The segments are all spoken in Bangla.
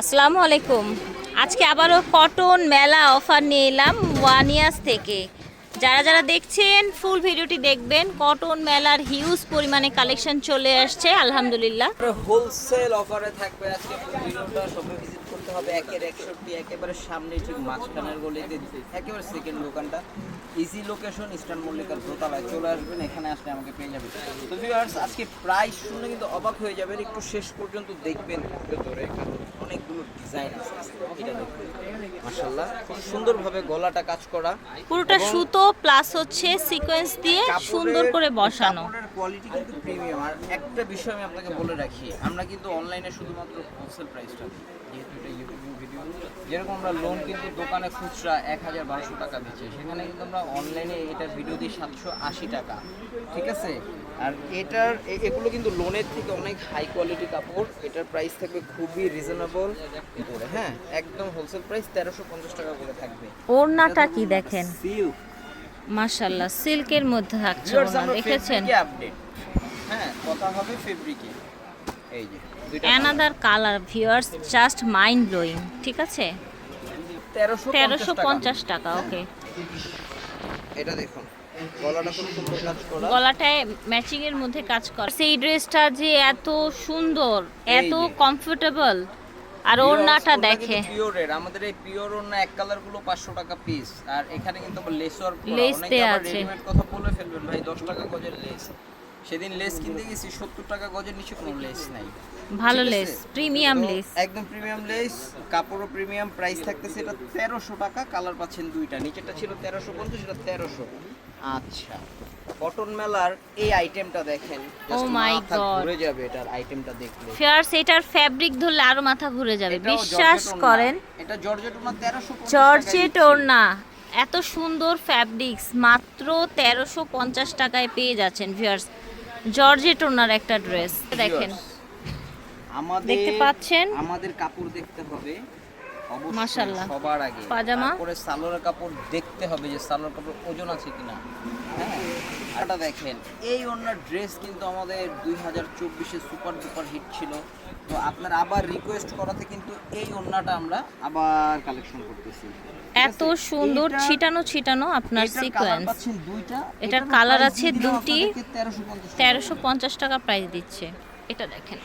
আসসালামু আলাইকুম। আজকে আবারও কটন মেলা অফার নিয়ে এলাম ওয়ানিয়াস থেকে। যারা যারা দেখছেন ফুল ভিডিওটি দেখবেন কটন মেলার হিউজ পরিমাণে কালেকশন চলে আসছে, আলহামদুলিল্লাহ। হোলসেল অফারে থাকবে আজকে ভিজিট করতে হবে। একের একষট্টি, একেবারে সামনে ঠিক মাঝখানের গলিতে, একেবারে সেকেন্ড দোকানটা। ইজি লোকেশন ইস্টার্ন মল্লিকার দোতলায় চলে আসবেন এখানে আসলে আমাকে পেয়ে যাবেন। তো ভিউয়ার্স আজকে প্রাইস শুনে কিন্তু অবাক হয়ে যাবেন একটু শেষ পর্যন্ত দেখবেন ভেতরে অনেকগুলো ডিজাইন আছে এটা দেখবেন মাশাল্লাহ খুব সুন্দরভাবে গলাটা কাজ করা পুরোটা সুতো প্লাস হচ্ছে সিকোয়েন্স দিয়ে সুন্দর করে বসানো। কাপড়ের কোয়ালিটি কিন্তু প্রিমিয়াম আর একটা বিষয় আমি আপনাকে বলে রাখি আমরা কিন্তু অনলাইনে শুধুমাত্র হোলসেল প্রাইসটা দিই যেহেতু এটা ইউটিউব ভিডিও যেরকম আমরা লোন কিন্তু দোকানে খুচরা এক হাজার বারোশো টাকা বেচে সেখানে কিন্তু আমরা অনলাইনে এটার ভিডিও দিই সাতশো আশি টাকা ঠিক আছে? আর এটার এগুলো কিন্তু লোনের থেকে অনেক হাই কোয়ালিটি কাপড় এটার প্রাইস থাকবে খুবই রিজনেবল করে হ্যাঁ একদম হোলসেল প্রাইস তেরোশো পঞ্চাশ টাকা করে থাকবে। ওড়নাটা কি দেখেন? সিল্ক মাশাল্লাহ সিল্কের মধ্যে থাকছে দেখেছেন? আপডেট হ্যাঁ কথা হবে ফেব্রিকে এই যে another colour viewers just mind blowing ঠিক আছে? তেরোশো পঞ্চাশ টাকা। ওকে এটা দেখুন। গলাটায় ম্যাচিং এর মধ্যে কাজ করে। সেই ড্রেসটা যে এত সুন্দর এত কমফোর্টেবল আর ওড়নাটা দেখে। পিওরের আমাদের এই পিওর ওড়না এক কালারগুলো পাঁচশো টাকা পিস আর এখানে কিন্তু লেসর লেস দেয়া আছে। রেডিমেড কথা বলে ফেলবেন। ভাই দশ টাকা গজের লেস সেদিন লেস কিনতে গেছি সত্তর টাকা গজের নিচে কোনো লেস নাই। ভালো লেস প্রিমিয়াম লেস। একদম প্রিমিয়াম লেস কাপড়ও প্রিমিয়াম প্রাইস থাকতেছে এটা তেরোশো টাকা কালার পাচ্ছেন দুইটা নিচেটা ছিল তেরোশো পঞ্চাশ এটা তেরোশো। আচ্ছা কটন মেলার এই আইটেমটা দেখেন ও মাই মাথা ঘুরে যাবে এটার আইটেমটা দেখলে। ফেয়ার্স এটার ফ্যাব্রিক ধরলে আরও মাথা ঘুরে যাবে বিশ্বাস করেন? এটা জর্জেট ওনা তেরোশো জর্জেট ওড়না এত সুন্দর ফ্যাব্রিক্স মাত্র তেরোশো পঞ্চাশ টাকায় পেয়ে যাচ্ছেন ভিউয়ার্স জর্জেট ওনার একটা ড্রেস দেখেন। আমাদের দেখতে পাচ্ছেন? আমাদের কাপড় দেখতে হবে। মাশাআল্লাহ। সবার আগে। পাজামা? পরে সালোয়ার কাপড় দেখতে হবে যে সালোয়ার কাপড় ওজন আছে কিনা। হ্যাঁ? এটা দেখেন এই ওনার ড্রেস কিন্তু আমাদের দুই হাজার চব্বিশে সুপার ডুপার হিট ছিল। তো আপনার আবার রিকোয়েস্ট করাতে কিন্তু এই ওন্নাটা আমরা আবার কালেকশন করতেছি। এত সুন্দর ছিটানো ছিটানো আপনার সিকোয়েন্স এটার price আছে দুটি। আপনাদেরকে 1350 টাকা। তেরোশো পঞ্চাশ টাকা প্রাইস দিচ্ছে। এটা দেখেন।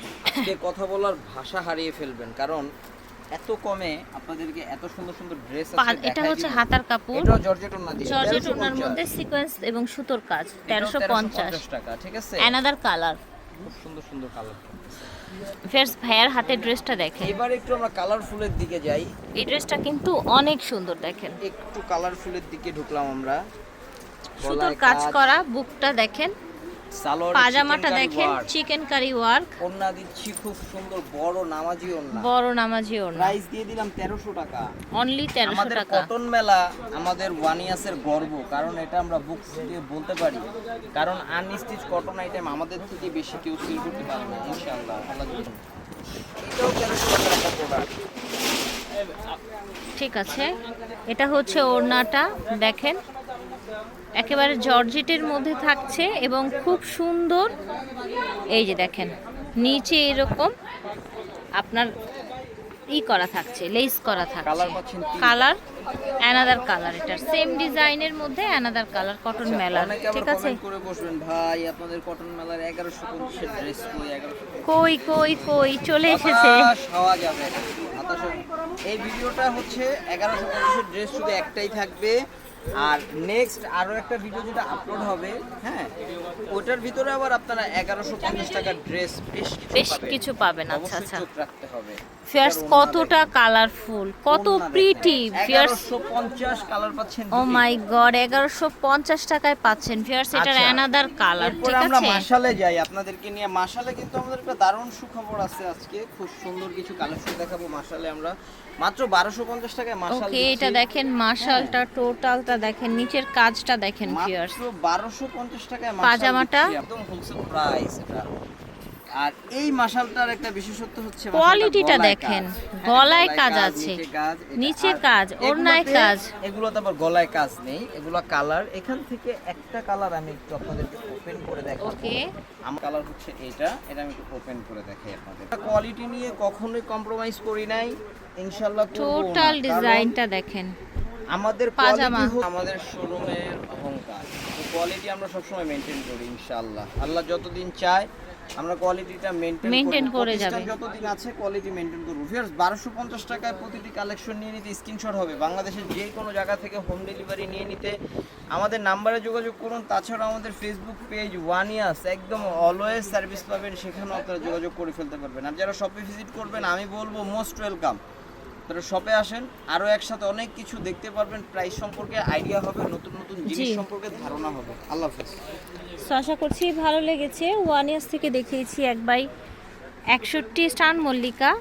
কথা বলার ভাষা হারিয়ে ফেলবেন কারণ এত কমে আপনাদেরকে এত সুন্দর সুন্দর ড্রেস এটা হচ্ছে হাতার কাপড়। এটাও জর্জেট ওন্না দিয়ে। জর্জেট 1350 ওড়নার মধ্যে সিকোয়েন্স এবং সুতোর কাজ। তেরোশো পঞ্চাশ 1350 টাকা ঠিক আছে? অ্যানাদার কালার খুব সুন্দর সুন্দর কালার ফেরস ভাইয়ার হাতের ড্রেসটা দেখেন। এবার একটু আমরা কালারফুলের দিকে যাই। এই ড্রেসটা কিন্তু অনেক সুন্দর দেখেন। একটু কালারফুলের দিকে ঢুকলাম আমরা। সুতোর কাজ। করা বুকটা দেখেন। সালোয়ার পাজামাটা দেখেন চিকেন কারি ওয়ার্ক ওন্না দিচ্ছি খুব সুন্দর বড় নামাজি ওন্না বড় নামাজি ওড়না। প্রাইস দিয়ে দিলাম তেরোশো টাকা। অনলি তেরোশো আমাদের কটন মেলা আমাদের ওয়ানিয়াসের গর্ব কারণ এটা আমরা বুক দিয়ে বলতে পারি। কারণ আনস্টিচ কটন আইটেম আমাদের থেকে বেশি কেউ সেল করতে পারে না ইনশাআল্লাহ আল্লাহ। এটাও প্রোডাক্ট ঠিক আছে এটা হচ্ছে ওড়নাটা দেখেন। একেবারে জর্জেটের মধ্যে থাকছে এবং খুব সুন্দর। এই যে দেখেন নিচে এরকম আপনার ই করা থাকছে লেস করা থাকছে। কালার কালার অ্যানাদার কালার এটার সেম ডিজাইনের মধ্যে অ্যানাদার কালার কটন মেলার ঠিক আছে? করে বসবেন ভাই আপনাদের কটন মেলার এগারোশো পঞ্চাশের ড্রেস কই কই কই কই চলে এসেছে। হওয়া যাবে এই ভিডিওটা হচ্ছে এগারোশো পঞ্চাশের ড্রেস শুধু একটাই থাকবে আর নেক্সট আরও একটা ভিডিও যেটা আপলোড হবে হ্যাঁ ওটার ভিতরে আবার আপনারা এগারোশো পঞ্চাশ টাকার ড্রেস বেশ কিছু পাবেন। আচ্ছা আচ্ছা। রাখতে হবে। ফিয়ার্স কতটা কালারফুল কত প্রিটি ফিয়ার্স এগারোশো পঞ্চাশ কালার পাচ্ছেন ও মাই গড এগারোশো পঞ্চাশ টাকায় পাচ্ছেন ফিয়ার্স এটার আচ্ছা, অ্যানাদার কালার এরপরে ঠিক আমরা মাশালে যাই আপনাদেরকে নিয়ে। মাসালে কিন্তু আমাদের একটা দারুণ সুখবর আছে আজকে খুব সুন্দর কিছু কালেকশন দেখাবো। মাসালে আমরা মাত্র বারোশো পঞ্চাশ টাকায় মাসাল ওকে এটা দেখেন মাশালটা টোটালটা দেখেন নিচের কাজটা দেখেন ফিয়ার্স মাত্র বারোশো পঞ্চাশ টাকায় মাশাল পাজামাটা? একদম হোলসেল প্রাইস এটা। আর এই মাসালটার একটা বিশেষত্ব হচ্ছে কোয়ালিটিটা দেখেন গলায় কাজ আছে নিচে কাজ। এটা নিচে কাজ, ওড়নায় কাজ। এগুলোতে আবার গলায় কাজ নেই এগুলো কালার এখান থেকে একটা কালার আমি একটু আপনাদেরকে ওপেন করে দেখাবো। ওকে। আমার কালার হচ্ছে এটা এটা আমি একটু ওপেন করে দেখাই আপনাদের। কোয়ালিটি নিয়ে কখনোই কম্প্রোমাইজ করি নাই। ইনশাআল্লাহ টোটাল ডিজাইনটা দেখেন। আমাদের পাজামা। আমাদের শোরুমের অহংকার। কোয়ালিটি আমরা সবসময় মেনটেন করি ইনশাআল্লাহ। আল্লাহ যতদিন চায় আমরা কোয়ালিটিটা মেনটেন Maintain করে যাবে। যতদিন আছে কোয়ালিটি মেনটেন করব। বারোশো পঞ্চাশ টাকায় প্রতিটি কালেকশন নিয়ে নিতে স্ক্রিনশট হবে। বাংলাদেশের যে কোনো জায়গা থেকে হোম ডেলিভারি নিয়ে নিতে আমাদের নাম্বারে যোগাযোগ করুন। তাছাড়া আমাদের ফেসবুক পেজ ওয়ান ইয়ার্স একদম অলওয়েজ সার্ভিস পাবেন। সেখানেও আপনারা যোগাযোগ করে ফেলতে পারবেন। আর যারা শপে ভিজিট করবেন আমি বলব মোস্ট ওয়েলকাম তারা শপে আসেন আরও একসাথে অনেক কিছু দেখতে পারবেন। প্রাইস সম্পর্কে আইডিয়া হবে নতুন নতুন জিনিস সম্পর্কে ধারণা হবে। আল্লাহ হাফেজ। সো আশা করছি ভালো লেগেছে। ওয়ান ইয়ার্স থেকে দেখিয়েছি এক বাই একষট্টি স্টান মল্লিকা।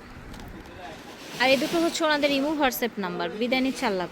আর এই দুটো হচ্ছে ওনাদের ইমো হোয়াটসঅ্যাপ নাম্বার। বিদায় নিচ্ছে আল্লাহ।